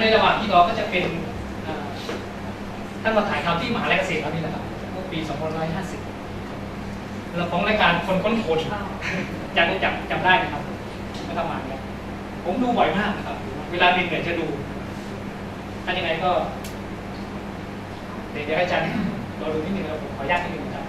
ในระหว่างที่รอก็จะเป็นท่านมาถ่ายทำที่มหาลัยเกษตรครับนี่นะครับเมื่อปี2550เราของรายการคนค้นโคนจำได้จำจำได้ไหมครับไม่ทำมาเนี่ยผมดูบ่อยมากนะครับ เวลาเรียนเนี่ยจะดูถ้ายังไงก็ เดี๋ยวเดี๋ยวให้อาจารย์เราดูนิดนึงนะครับผมขออนุญาตนิดนึงครับ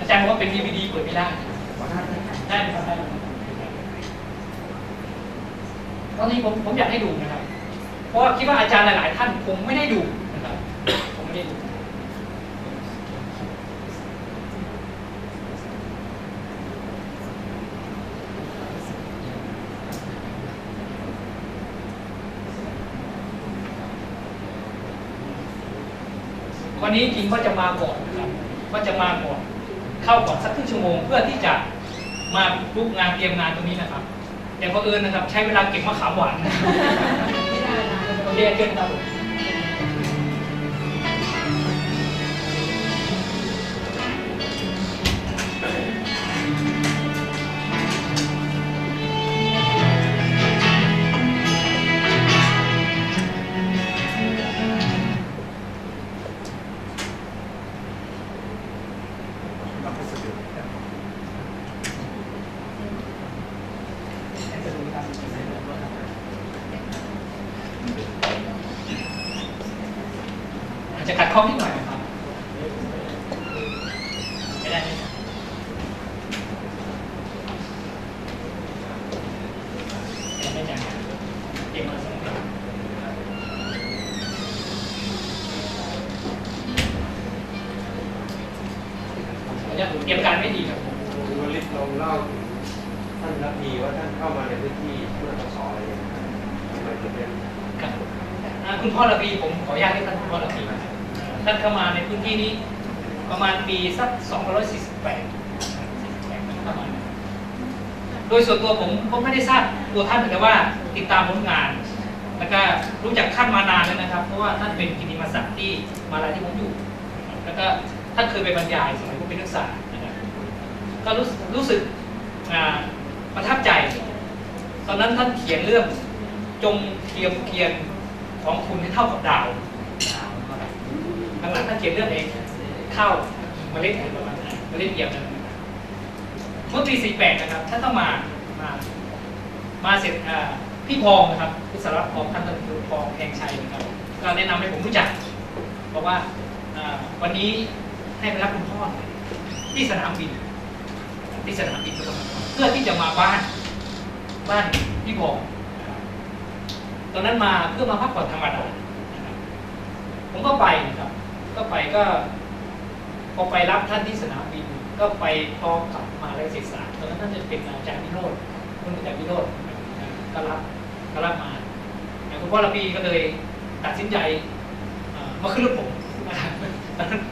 อาจารย์บอกว่าเป็น DVD เปิดไม่ได้ ได้ไหมครับได้ไหมตอ นี้ผมผมอยากให้ดูนะครับ เพราะว่าคิดว่าอาจารย์หลาย ๆ ท่านคงไม่ได้ดูนะครับผมไม่ได้ดูวันนี้จริงว่าจะมาก่อนนะครับว่าจะมาก่อน เข้าก่อนสักครึ่งชั่วโมง เพื่อที่จะมารุกงานเตรียมงานตรงนี้นะครับ แต่พอเผอิญนะครับ ใช้เวลาเก็บมะขามหวานนะครับโอเคเชิญครับ อาจจะขัดข้องนิดหน่อยนะครับ พื้นที่นี้ ประมาณปีสัก 248ประมาณโดยส่วนตัวผมก็ไม่ได้ทราบตัวท่านแต่ว่าติดตามผลงาน แล้วก็รู้จักท่านมานานแล้วนะครับ เพราะว่าท่านเป็นกิติมศักดิ์ที่มาลัยที่ผมอยู่ แล้วก็ท่านเคยไปบรรยายสมัยผมเป็นนักศึกษานะครับก็รู้รู้สึกประทับใจตอนนั้นท่านเขียนเรื่องจงเทียมเกียนของคุณให้เท่ากับดาว หลังท่านเขียนเรื่องเองข้าวเมล็ดประมาณนั้นเมล็ดเยียมนั่นนะครับเมื่อปี 48 นะครับ ท่านต้องมา มา มาเสร็จพี่พองนะครับพี่สารวัตรพองท่านตำรวจพองแพงชัยนะครับ ก็แนะนำให้ผมรู้จักบอกว่าอ่าวันนี้ให้ไปรับคุณพ่อหน่อยที่สนามบิน ที่สนามบินเพื่อที่จะมาบ้าน บ้านพี่พองตอนนั้นมาเพื่อมาพักผ่อนธรรมดาผมก็ไปนะครับ ก็ไปก็พอไปรับท่านที่สนามบินก็ไปพอกลับมาเลยศึกษาตอนนั้นท่านจะเป็นอาจารย์วิโรธคุณอาจารย์วิโรธนะครับก็รับก็รับมาแต่คุณพ่อระพีก็เลยตัดสินใจมาขึ้นรถผมนะครับ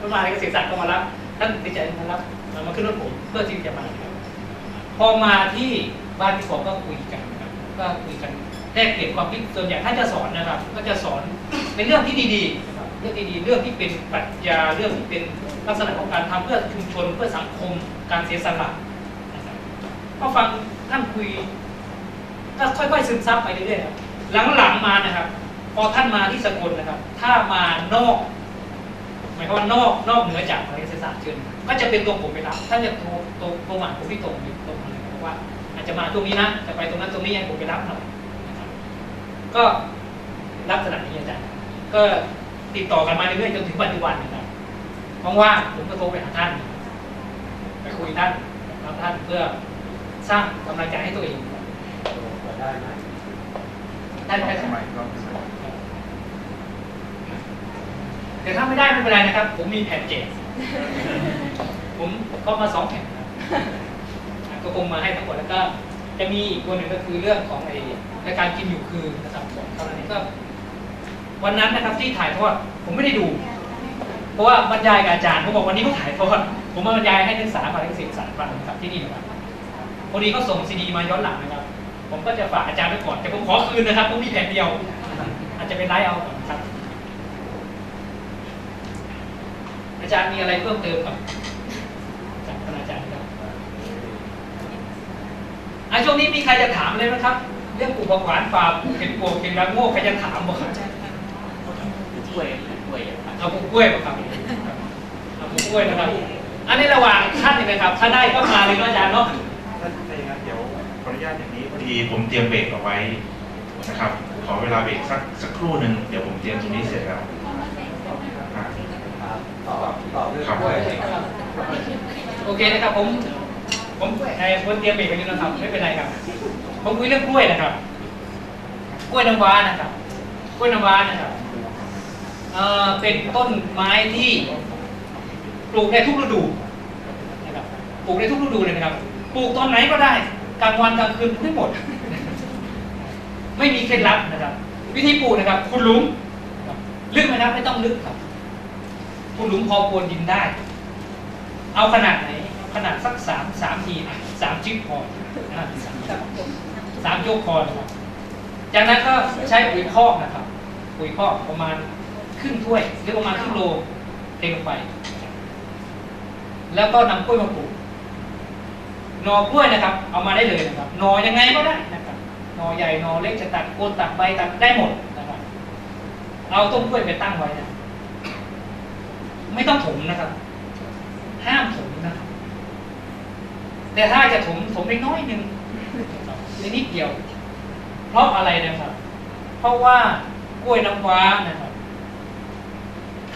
ตอมาเลยศึกษาก็มารับท่านตัดสินใจมารับมาขึ้นรถผมเพื่อที่จะมาพอมาที่บ้านพี่ผมก็คุยกันครับก็คุยกันแลกเปลี่ยนความคิดส่วนใหญ่ท่านจะสอนนะครับ ก็จะสอนในเรื่องที่ดีๆ เรื่องที่ดีเรื่องที่เป็นปรัชญาเรื่องที่เป็นลักษณะของการทำเพื่อชุมชนเพื่อสังคม การเสียสละนะครับก็ฟังท่านคุยก็ค่อยๆซึมซับไปเรื่อยๆครับหลังๆมานะครับ พอท่านมาที่สกลนะครับ ถ้ามานอกหมายความว่านอกนอกเหนือจากวิทยาลัยศาสตร์เชิญก็จะเป็นตัวผมไปรับท่านจะโทรโทรโทรมาผมที่ตรงตรงมาเลยบอกว่า อาจจะมาตรงนี้นะจะไปตรงนั้นตรงนี้ให้ผมไปรับหน่อยนะครับก็ลักษณะนี้อาจารย์ก็ ติดต่อกันมาเรื่อยๆจนถึงปัจจุบันนะครับว่างๆผมก็โทรไปหาท่านไปคุยท่านกับท่านเพื่อสร้างกำลังใจให้ตัวเองตัวได้ไหมได้ไหมครับแต่ถ้าไม่ได้ไม่เป็นไรนะครับ ผมมีแผ่นเจ็ดผมก็มาสองแผ่นครับอะก็คงมาให้ทั้งหมดแล้วก็ จะมีอีกตัวหนึ่งก็คือเรื่องของไอ้รายการกินอยู่คือนะครับเท่านั้นเองก็ วันนั้นนะครับที่ถ่ายทอดผมไม่ได้ดู เพราะว่าบรรยายกับอาจารย์เขาบอกวันนี้เขาถ่ายทอดผมมาบรรยายให้นักศึกษาฟังนักศึกษาฟังครับที่นี่นะครับพอดีเขาส่งซีดีมาย้อนหลังนะครับ ผมก็จะฝากอาจารย์ไว้ก่อนแต่ผมขอคืนนะครับผมมีแผ่นเดียว อาจจะเป็นไลฟ์เอาก่อนครับ อาจารย์มีอะไรเพิ่มเติมครับจากคณาจารย์ครับอะช่วงนี้มีใครจะถามเลยไหมครับ เรื่องปลูกผักหวานป่าปลูกเห็ดโป่งเห็ดละโง่ใครจะถามบ่ครับ กล้วยกล้วยครับเอาปลูกกล้วยบ่ครับเอาปลูกกล้วยนะครับ อันนี้ระหว่างขั้นนี่นะครับ ถ้าได้ก็มาเลยเนาะอาจารย์เนาะท่านในครับเดี๋ยวขออนุญาตอย่างนี้พอดีผมเตรียมเบรกเอาไว้นะครับ ขอเวลาเบรกสักสักครู่หนึ่งเดี๋ยวผมเตรียมตรงนี้เสร็จแล้วอะครับตอบตอบเรื่องกล้วยโอเคนะครับผม ผมไอ้คนเตรียมเบรกไปนี่นะครับ ไม่เป็นไรครับ ผมคุยเรื่องกล้วยนะครับ กล้วยน้ำว้านะครับ กล้วยน้ำว้านะครับ เป็นต้นไม้ที่ปลูกได้ทุกฤดูนะครับปลูกได้ทุกฤดูเลยนะครับ ปลูกตอนไหนก็ได้กลางวันกลางคืนได้หมด ไม่มีเคล็ดลับนะครับ วิธีปลูกนะครับ คุณลุมลึกไหมครับไม่ต้องลึกครับ คุณลุมพอโคนดินได้ เอาขนาดไหน ขนาดสักสามสามทีอะสามจิ๊บพอสามสามโยกคอนะครับจากนั้นก็ใช้ปุ๋ยคอกนะครับ ปุ๋ยคอกประมาณ ครึ่งถ้วยหรือประมาณครึ่งโลเทลงไป แล้วก็นำกล้วยมาปลูกหนอกล้วยนะครับ เอามาได้เลยนะครับหนอยังไงก็ได้นะครับหนอใหญ่หนอเล็กจะตัดโคนตัดใบตัดได้หมดนะครับ เอาต้นกล้วยไปตั้งไว้นะไม่ต้องถมนะครับ ห้ามถมนะครับแต่ถ้าจะถมถมเล็กน้อยหนึ่งนิดเดียว เพราะอะไรนะครับ เพราะว่ากล้วยน้ำว้านะครับ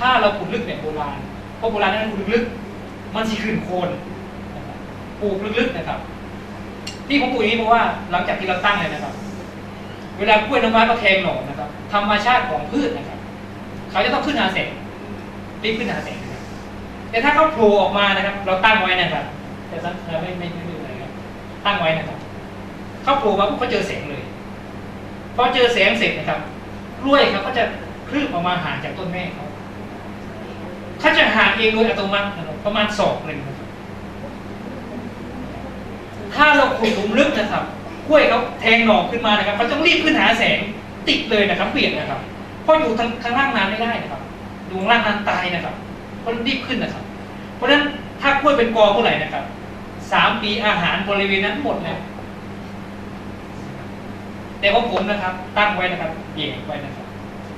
ถ้าเราขุดลึกแบบโบราณเพราะโบราณนั้นขุดลึกๆมันสิขึ้นโคนปลูกลึกๆนะครับ ที่ผมปลูกอย่างนี้เพราะว่าหลังจากที่เราตั้งเลยนะครับ เวลากล้วยน้ำว้าก็แทงหน่อนะครับ ธรรมชาติของพืชนะครับ เขาจะต้องขึ้นหาแสงรีบขึ้นหาแสงนะครับแต่ถ้าเขาโผล่ออกมานะครับ เราตั้งไว้นะครับแต่เราไม่ไม่ไม่ไม่อะไรครับตั้งไว้นะครับเขาโผล่มาปุ๊บเขาเจอแสงเลยพอเจอแสงเสร็จนะครับกล้วยครับเขาจะคลืบออกมาห่างจากต้นแม่เขา เขาจะห่างเองโดยอัตโนมัตินะครับประมาณศอกหนึ่งนะครับถ้าเราขุดหลุมลึกนะครับกล้วยเขาแทงหน่อขึ้นมานะครับเขาต้องรีบขึ้นหาแสงติดเลยนะครับ เปลี่ยนนะครับเพราะอยู่ทางข้างล่างนานไม่ได้นะครับอยู่ข้างล่างนานตายนะครับเพราะรีบขึ้นนะครับ เพราะฉะนั้นถ้ากล้วยเป็นกอเมื่อไหร่นะครับสามปีอาหารบริเวณนั้นหมดแล้วแต่ว่าผมนะครับ ตั้งไว้นะครับเหยียบไว้นะครับ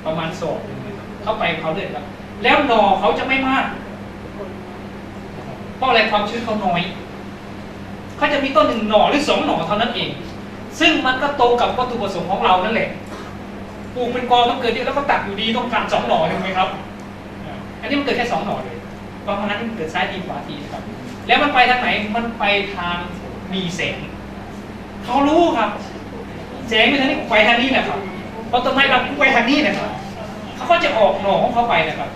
ประมาณศอกหนึ่งเข้าไปเขาเลยครับ แล้วหน่อเขาจะไม่มาก เพราะอะไรความชื้นเขาน้อย เขาจะมีต้นหนึ่งหน่อหรือสองหน่อเท่านั้นเอง ซึ่งมันก็ตรงกับวัตถุประสงค์ของเรานั่นแหละปลูกเป็นกอมันเกิดเยอะแล้วก็ตัดอยู่ดีต้องการสองหน่อถูกไหมครับ อันนี้มันเกิดแค่สองหน่อเลยเพราะฉะนั้นมันเกิดซ้ายทีขวาทีนะครับ แล้วมันไปทางไหน มันไปทางมีแสงเขารู้ครับแสงไปทางนี้ไปทางนี้นะครับเพราะต้นไม้เราไปทางนี้นะครับเขาก็จะออกหน่อของเขาไปนะครับ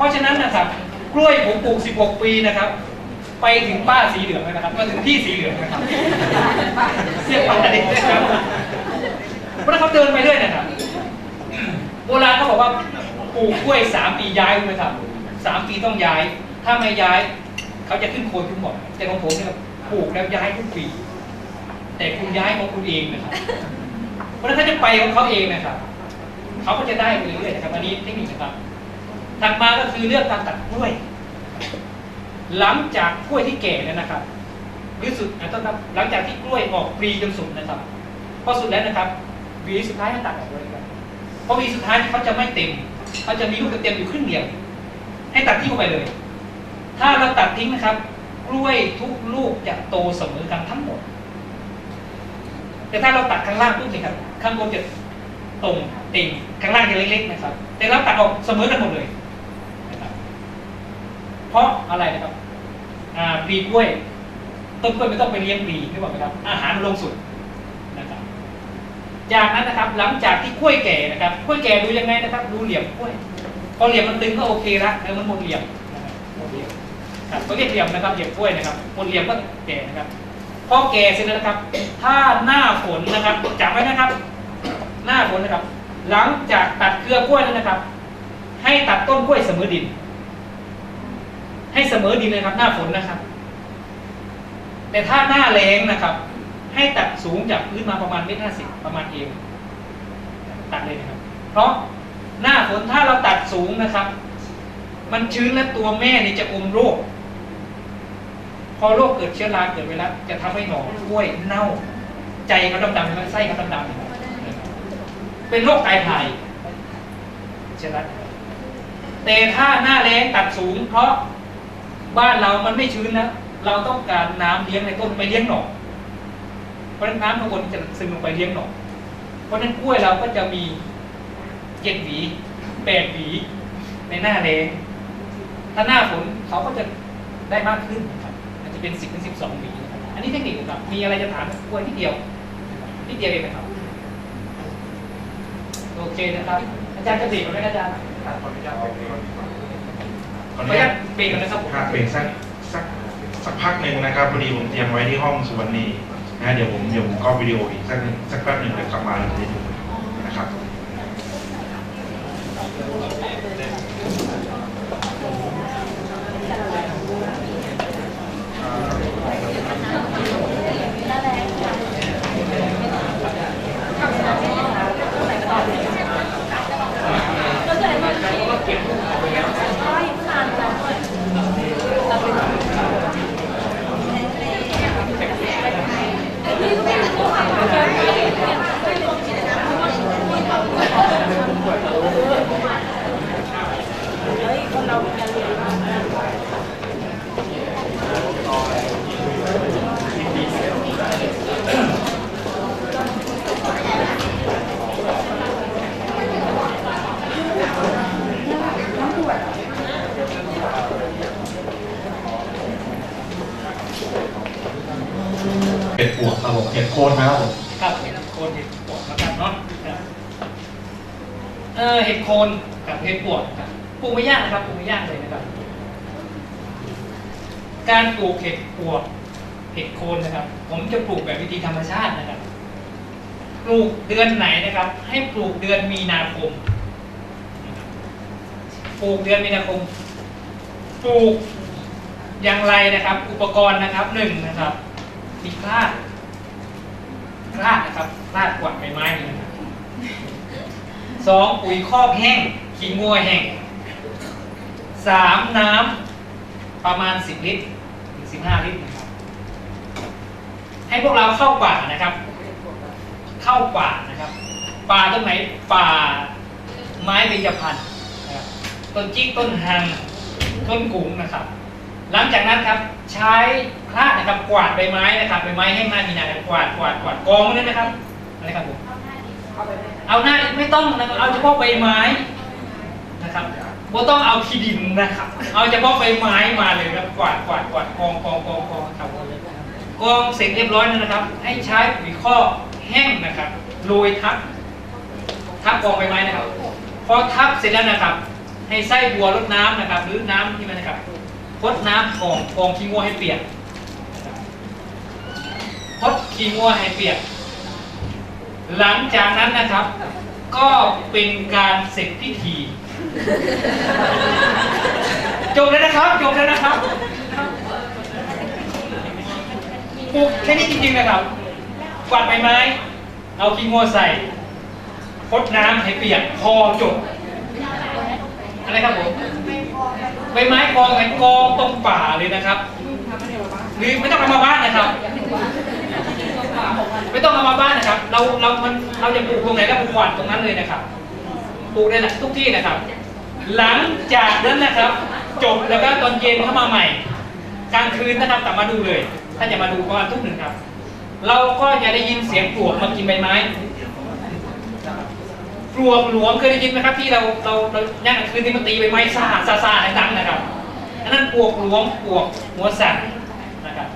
เพราะฉะนั้นนะครับกล้วยผมปลูก 16 ปีนะครับ ไปถึงป้าสีเหลืองนะครับมาถึงที่สีเหลืองนะครับเสียป้าเด็กนะครับเพราะนั้นเขาเดินไปเรื่อยนะครับโบราณเขาบอกว่าปลูกกล้วย 3 ปีย้ายรู้ไหมครับ3ปีต้องย้าย ถ้าไม่ย้าย เขาจะขึ้นโคนขึ้นหมดแต่ของผมเนี่ยปลูกแล้วย้ายทุกปี แต่คุณย้ายของคุณเองนะครับเพราะฉะนั้นเขาจะไปของเขาเองนะครับ เขาก็จะได้ไปเรื่อยๆนะครับอันนี้เทคนิคนะครับ ถัดมาก็คือเรื่องการตัดกล้วย หลังจากกล้วยที่แก่แล้วนะครับหรือสุดนะต้องครับหลังจากที่กล้วยออกปลีจนสุดนะครับพอสุดแล้วนะครับหวีสุดท้ายให้ตัดออกเลยครับเพราะหวีสุดท้ายเขาจะไม่เต็มเขาจะมีลูกเต็มอยู่ครึ่งเดียว ให้ตัดทิ้งไปเลย ถ้าเราตัดทิ้งนะครับ กล้วยทุกลูกจะโตเสมอกันทั้งหมด แต่ถ้าเราตัดข้างล่างปุ๊บเนี่ยครับ ข้างบนจะตรงติ่งข้างล่างจะเล็กๆนะครับ แต่เราตัดออกเสมอกันหมดเลยนะครับ เพราะ อะไรนะครับอ่าปลีกล้วย ต้นกล้วยไม่ต้องไปเลี้ยงปลีไม่บอกไหมครับ อาหารมันลงสุดนะครับ จากนั้นนะครับหลังจากที่กล้วยแก่นะครับกล้วยแก่ดูยังไงนะครับ ดูเหลี่ยมกล้วยพอเหลี่ยมมันตึงก็โอเคละแล้วมันหมดเหลี่ยมหมดเหลี่ยมครับตัวเรียกเหลี่ยมนะครับเหลี่ยมกล้วยนะครับหมดเหลี่ยมก็แก่นะครับพอแก่เสร็จแล้วนะครับ ถ้าหน้าฝนนะครับจำไว้นะครับ หน้าฝนนะครับ หลังจากตัดเครือกล้วยแล้วนะครับ ให้ตัดต้นกล้วยเสมอดิน ให้เสมอดินเลยครับ หน้าฝนนะครับ แต่ถ้าหน้าแรงนะครับ ให้ตัดสูงจากพื้นมาประมาณเมตรห้าสิบประมาณเอวตัดเลยนะครับ เพราะหน้าฝนถ้าเราตัดสูงนะครับ มันชื้นและตัวแม่นี่จะอมโรค พอโรคเกิดเชื้อราเกิดไปแล้วจะทำให้หนองกล้วยเน่า ใจเขาดำๆมันไส้เขาดำเป็นโรคไตพายเชื้อราแต่ถ้าหน้าแรงตัดสูงเพราะ บ้านเรามันไม่ชื้นแล้วเราต้องการน้ำเลี้ยงในต้นไปเลี้ยงหนองเพราะฉะนั้นน้ำข้างบนจะซึมลงไปเลี้ยงหนองเพราะฉะนั้นกล้วยเราก็จะมีเจ็ดหวีแปดหวีในหน้าแรงถ้าหน้าฝนเขาก็จะได้มากขึ้นนะครับอาจจะเป็นสิบถึงสิบสองหวีนะครับอันนี้เทคนิคนะครับมีอะไรจะถามกล้วยที่เดียวที่เดียวเองนะครับโอเคนะครับ อาจารย์จะเบรกไหมอาจารย์ขออนุญาตเบรกก่อนขอขอออนุนุญาญาต ตเบรกก่อนนะครับผมค่ะเบรกสักสักสักพักหนึ่งนะครับพอดีผมเตรียมไว้ที่ห้องสุวรรณีนะเดี๋ยวผมเดี๋ยวผมก็วิดีโออีกสักหนึ่งสักแป๊บหนึ่งเดี๋ยวกลับมาเล้วจะดูนะครับ เห็ดปวดครับผมเห็ดโคนนะครับผม ครับเห็ดโคนเห็ดปวดนะครับเนาะครับเออเห็ดโคนกับเห็ดปวดครับปลูกไม่ยากนะครับปลูกไม่ยากเลยนะครับ การ ปลูกเห็ดปวดเห็ดโคนนะครับ ผมจะปลูกแบบวิธีธรรมชาตินะครับ ปลูกเดือนไหนนะครับ ให้ปลูกเดือนมีนาคม ปลูกเดือนมีนาคม ปลูกอย่างไรนะครับ อุปกรณ์นะครับหนึ่งนะครับมีคลาดคลาดนะครับคลาดกวาดใบไม้นี่นะครับสองปุ๋ยคอกแห้งขี้งัวแห้งสามน้ำประมาณสิบลิตร ถึงสิบห้าลิตรนะครับให้พวกเราเข้าป่านะครับ เข้าป่านะครับ ป่าตรงไหนป่าไม้เบญจพรรณนะครับต้นจิกต้นหังต้นกุ๋งนะครับ หลังจากนั้นครับใช้คลาดนะครับกวาดใบไม้นะครับใบไม้ให้หน้ามีนานะครับกวาดกวาดกวาดกองเลยนะครับอะไรครับผมเอาหน้าไม่ต้องนะครับเอาเฉพาะใบไม้นะครับ บ่ต้องเอาขี้ดินนะครับ เอาเฉพาะใบไม้มาเลยครับกวาดกวาดกวาดกองกองกองกองครับกองเสร็จเรียบร้อยแล้วนะครับ ให้ใช้ปุ๋ยข้อแห้งนะครับโรยทับ ทับกองใบไม้นะครับ พอทับเสร็จแล้วนะครับ ให้ไส้บัวรดน้ำนะครับ หรือน้ำที่มันนะครับพดน้ำของกองขี้งัวให้เปียกพดขี้งัวให้เปียก หลังจากนั้นนะครับ ก็เป็นการเสร็จพิธี จบแล้วนะครับ จบแล้วนะครับปลูกแค่นี้จริงๆนะครับกวาดใบไม้ เอาขี้งัวใส่พดน้ำให้เปียกพอจบ อะไรครับผม ใบไม้กองกันกองตรงป่าเลยนะครับ หรือไม่ต้องเอามาบ้านนะครับ ไม่ต้องเอามาบ้านนะครับ เราเรามันเราจะปลูกตรงไหนก็ปลูกกวาดตรงนั้นเลยนะครับ ปลูกได้แหละทุกที่นะครับ หลังจากนั้นนะครับ จบแล้วก็ตอนเย็นเข้ามาใหม่กลางคืนนะครับกลับมาดูเลย ถ้าจะมาดูประมาณทุ่มหนึ่งครับ เราก็จะได้ยินเสียงปลวกมากินใบไม้ปลวกหลวงเคยได้ยินไหมครับที่เราเราเราย่างกลางคืนที่มันตีใบไม้ซาซาซาดังๆนะครับอันนั้นปลวกหลวงปลวกหัวสั่นนะครับ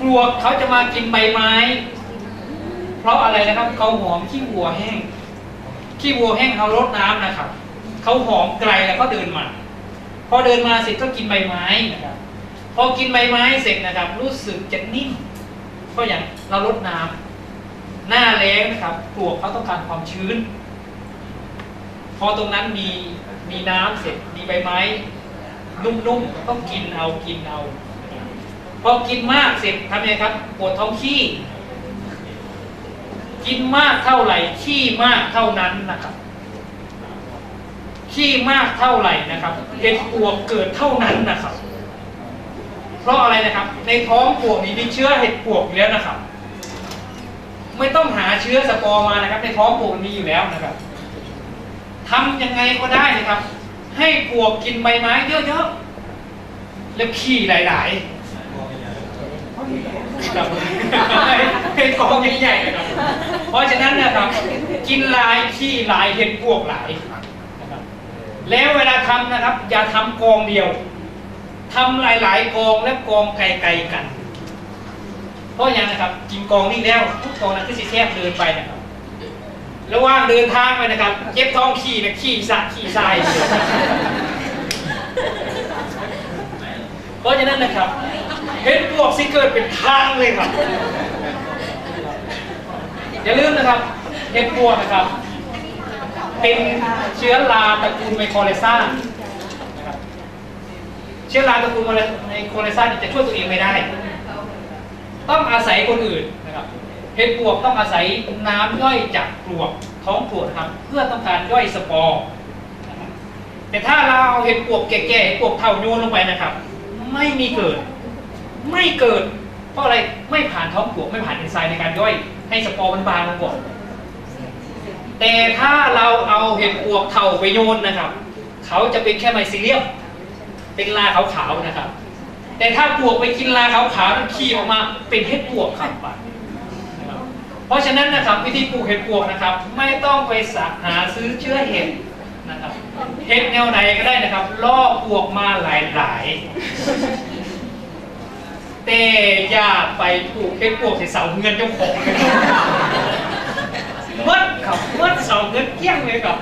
ปลวกเขาจะมากินใบไม้ เพราะอะไรนะครับเขาหอมขี้วัวแห้งขี้วัวแห้งเขารดน้ำนะครับ เขาหอมไกลแล้วก็เดินมา พอเดินมาเสร็จก็กินใบไม้นะครับ พอกินใบไม้เสร็จนะครับ รู้สึกจะนิ่มเพราะอย่างเราลดน้ำหน้าแล้งนะครับปลวกเขาต้องการความชื้น พอตรงนั้นมีมีน้ำเสร็จมีใบไม้ นุ่มๆต้องกินเอากินเอาพอกินมากเสร็จทำยังไงครับปวดท้องขี้ กินมากเท่าไหร่ขี้มากเท่านั้นนะครับ ที่มากเท่าไหร่นะครับเห็ดปวกเกิดเท่านั้นนะครับ เพราะอะไรนะครับ ในท้องปวกนี้มีเชื้อเห็ดปวกอยู่แล้วนะครับ ไม่ต้องหาเชื้อสปอร์มานะครับ ในท้องปวกมันมีอยู่แล้วนะครับทำยังไงก็ได้นะครับ ให้ปวกกินใบไม้เยอะๆแล้วขี้หลายๆครับให้ท้องใหญ่ๆนะครับ เพราะฉะนั้นนะครับ กินหลายขี้หลายเห็ดปวกหลายนะครับ แล้วเวลาทำนะครับ อย่าทำกองเดียวทำหลายๆกองและกองไกลๆกัน เพราะอย่างนะครับ กินกองนี่แล้วทุกกองนั้นก็สิแคบเดินไปนะครับระหว่างเดินทางไปนะครับเจ็บท้องขี่นะขี่สะขี่ทรายเพราะฉะนั้นนะครับเห็นปวกสิเกิดเป็นทางเลยครับอย่าลืมนะครับเห็ดปวกนะครับ เป็นเชื้อราตระกูลไมโครไลซ่าเชื้อราตระกูลไมโครไลซ่าจะช่วยตัวเองไม่ได้ ต้องอาศัยคนอื่นนะครับเห็ดปวกต้องอาศัยน้ำย่อยจากปลวกท้องปลวกนะครับ เพื่อต้องการย่อยสปอร์แต่ถ้าเราเอาเห็ดปวกแก่ๆเห็ดปวกเท่าโยนลงไปนะครับ ไม่มีเกิด ไม่เกิด เพราะอะไรไม่ผ่านท้องปลวกไม่ผ่านเอนไซม์ในการย่อย ให้สปอร์มันบางลงก่อน แต่ถ้าเราเอาเห็ดปวกเท่าไปโยนนะครับ เขาจะเป็นแค่ไมซีเรียมเป็นลาขาวๆนะครับ แต่ถ้าปวกไปกินลาขาวๆนั้นขี้ออกมาเป็นเห็ดปวกครับนะเพราะฉะนั้นนะครับวิธีปลูกเห็ดปวกนะครับ ไม่ต้องไปสหาซื้อเชื้อเห็ดนะครับเห็ดแนวไหนก็ได้นะครับ ล่อปวกมาหลายๆแต่อย่าไปปลูกเห็ดปวกใส่เสาเงินเจ้าของ ครับเมื่อครับเมื่อเสาเงินเกลี้ยงเลยครับ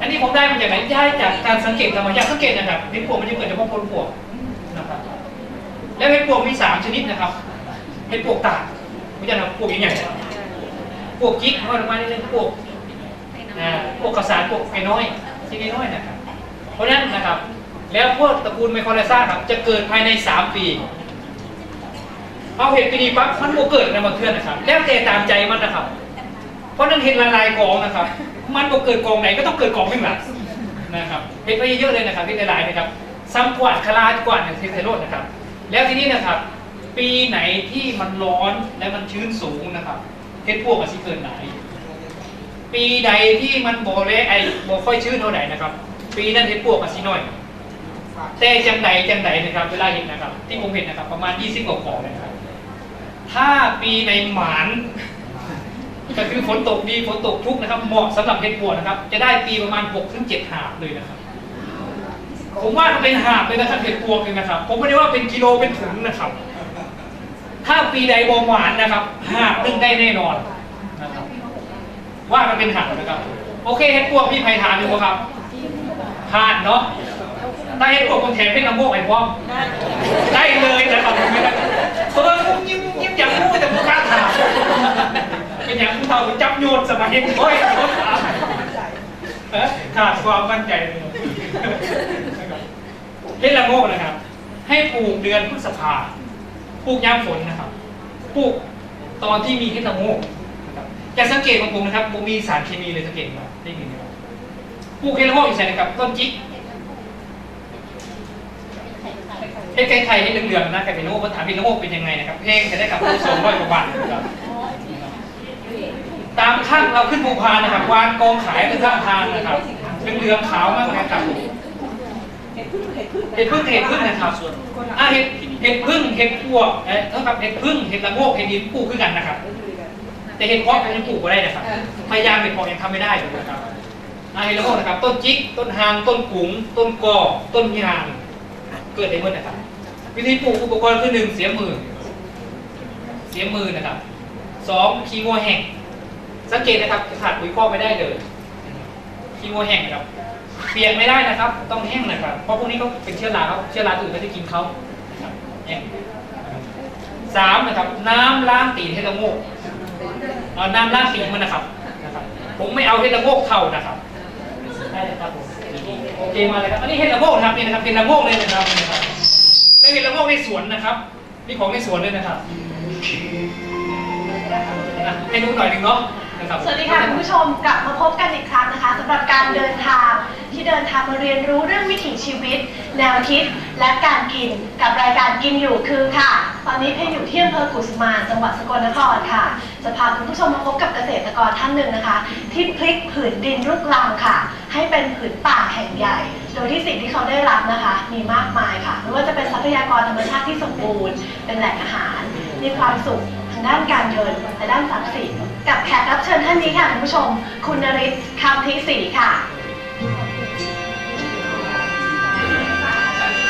อันนี้ผมได้มาจากไหนได้จากการสังเกตธรรมชาติสังเกตนะครับเห็ดปวกมันจะเกิดเฉพาะคนปวกนะครับ แล้วเห็ดปวกมีสามชนิดนะครับเห็ดปวกตากไม่ใช่นะปวกใหญ่ๆนะปวกจิ๊กเอาลงมานิดนึงปวกอ่าปวกกระสานปวกไอ้น้อยที่น้อยนะครับ เพราะฉะนั้นนะครับ แล้วพวกตระกูลไมโครไลซ่าครับจะเกิดภายใน 3 ปีเอาเห็ดปีนี้ปั๊บมันโมเกิดในมาเทือนนะครับ แล้วแต่ตามใจมันนะครับ เพราะนั้นเห็ดละลายกองนะครับ มันก็เกิดกองไหนก็ต้องเกิดกองข้างหลังนะครับเห็ดไปเยอะเลยนะครับเห็ดละลายนะครับซ้ำกวาดคลาดกวาดเนี่ยเทโรดนะครับ แล้วทีนี้นะครับ ปีไหนที่มันร้อนและมันชื้นสูงนะครับเห็ดพวกกับสิเกิดไหน ปีใดที่มันโบเลไอโบค่อยชื้นเท่าไหร่นะครับ ปีนั้นเห็ดพวกกับสิน้อยแต่จังใดจังใดนะครับเวลาเห็นนะครับ ที่ผมเห็นนะครับ ประมาณ 20กว่าของนะครับ ถ้าปีในหมาน ก็คือฝนตกดีฝนตกชุกนะครับ เหมาะสำหรับเห็ดปวนะครับ จะได้ปีประมาณ6ถึง7หาบเลยนะครับ ผมว่ามันเป็นหาบเลยนะครับเห็ดปวเลยนะครับ ผมไม่ได้ว่าเป็นกิโลเป็นถุงนะครับ ถ้าปีใดบอหวานนะครับหาบหนึ่งได้แน่นอนนะครับ ว่ามันเป็นหาบนะครับ โอเคเห็ดปวพี่ไผ่ถามอยู่บ่ครับผ่านเนาะถ้เห็ดปวกคนแถมเป็นลำโพกไอ้พร้อมได้เลยนะครับ เออผมยิ้มยิ้มอย่างพูแต่ผมกล้าถามเป็นอย่างผู้เฒ่าจับโยนสมัยเห็นโอ้ยขาถามขาดความมั่นใจเลยเฮ็ดละโงกนะครับ ให้ปลูกเดือนพฤษภาปลูกยามฝนนะครับปลูกตอนที่มีเฮ็ดละโงกนะครับจะสังเกตของผมนะครับผมมีสารเคมีเลยสังเกตไหมได้ยินไหมครับปลูกเฮ็ดละโงกอยู่ใส่นะครับต้นจิก เฮ็ดไก่ไข่ให้เหลืองๆนะไก่เป็นโง่มาถามพี่โง่เป็นยังไงนะครับ เพลงจะได้กับผู้ชมร้อยกว่าบาทนะครับตามข้างเราขึ้นภูพานนะครับวางกองขายเป็นข้าทางนะครับ เป็นเหลืองขาวมากนะครับเห็ดพึ่งเห็ดพึ่งนะครับอะเห็ดเห็ดพึ่งเห็ดพวกเอ๊ะเท่ากับเห็ดพึ่งเห็ดละโงกเห็ดดินปลูกขึ้นกันนะครับ แต่เห็ดเพาะยังปลูกไม่ได้นะครับ พยายามเห็ดเพาะยังทำไม่ได้เลยนะครับอะเห็ดละโงกนะครับ ต้นจิก ต้นหาง ต้นกุ๋งต้นกอต้นยาง เกิดได้หมดนะครับ วิธีปลูกอุปกรณ์คือหนึ่งเสียมือ เสียมือนะครับสองขี้งัวแห้งสังเกตนะครับขาดปุ๋ยคอกไม่ได้เลยขี้งัวแห้งนะครับ เปลี่ยกไม่ได้นะครับ ต้องแห้งนะครับ เพราะพวกนี้เขาเป็นเชื้อราครับเชื้อราอื่นก็จะกินเขาแห้งสามนะครับ น้ำล้างตีนเฮดละโงกเอาน้ำล้างตีนมันนะครับผมไม่เอาเฮดละโงกเข้านะครับได้เลยครับผมโอเคมาเลยครับอันนี้เฮดละโงกนะครับนี่นะครับเฮดละโงกเลยนะครับนี่นะครับ ได้เห็นละโงกในสวนนะครับนี่ของในสวนเลยนะครับอะให้ดูหน่อยหนึ่งเนาะนนะครับ สวัสดีค่ะคุณผู้ชมกลับมาพบกันอีกครั้งนะคะสำหรับการเดินทางที่เดินทางมาเรียนรู้เรื่องวิถีชีวิต แนวคิดและการกินกับรายการกินอยู่คือค่ะ ตอนนี้เพยอยู่ที่อำเภอกุสมานจังหวัดสกลนครค่ะ จะพาคุณผู้ชมมาพบกับเกษตรกรท่านหนึ่งนะคะ ที่พลิกผืนดินรุกรังค่ะ ให้เป็นผืนป่าแห่งใหญ่ โดยที่สิ่งที่เขาได้รับนะคะ มีมากมายค่ะไม่ว่าจะเป็นทรัพยากรธรรมชาติที่สมบูรณ์ เป็นแหล่งอาหาร มีความสุขทางด้านการเงินและด้านทรัพย์สิน กับแขกรับเชิญท่านนี้ค่ะคุณผู้ชม คุณนริศคำทิศรีค่ะ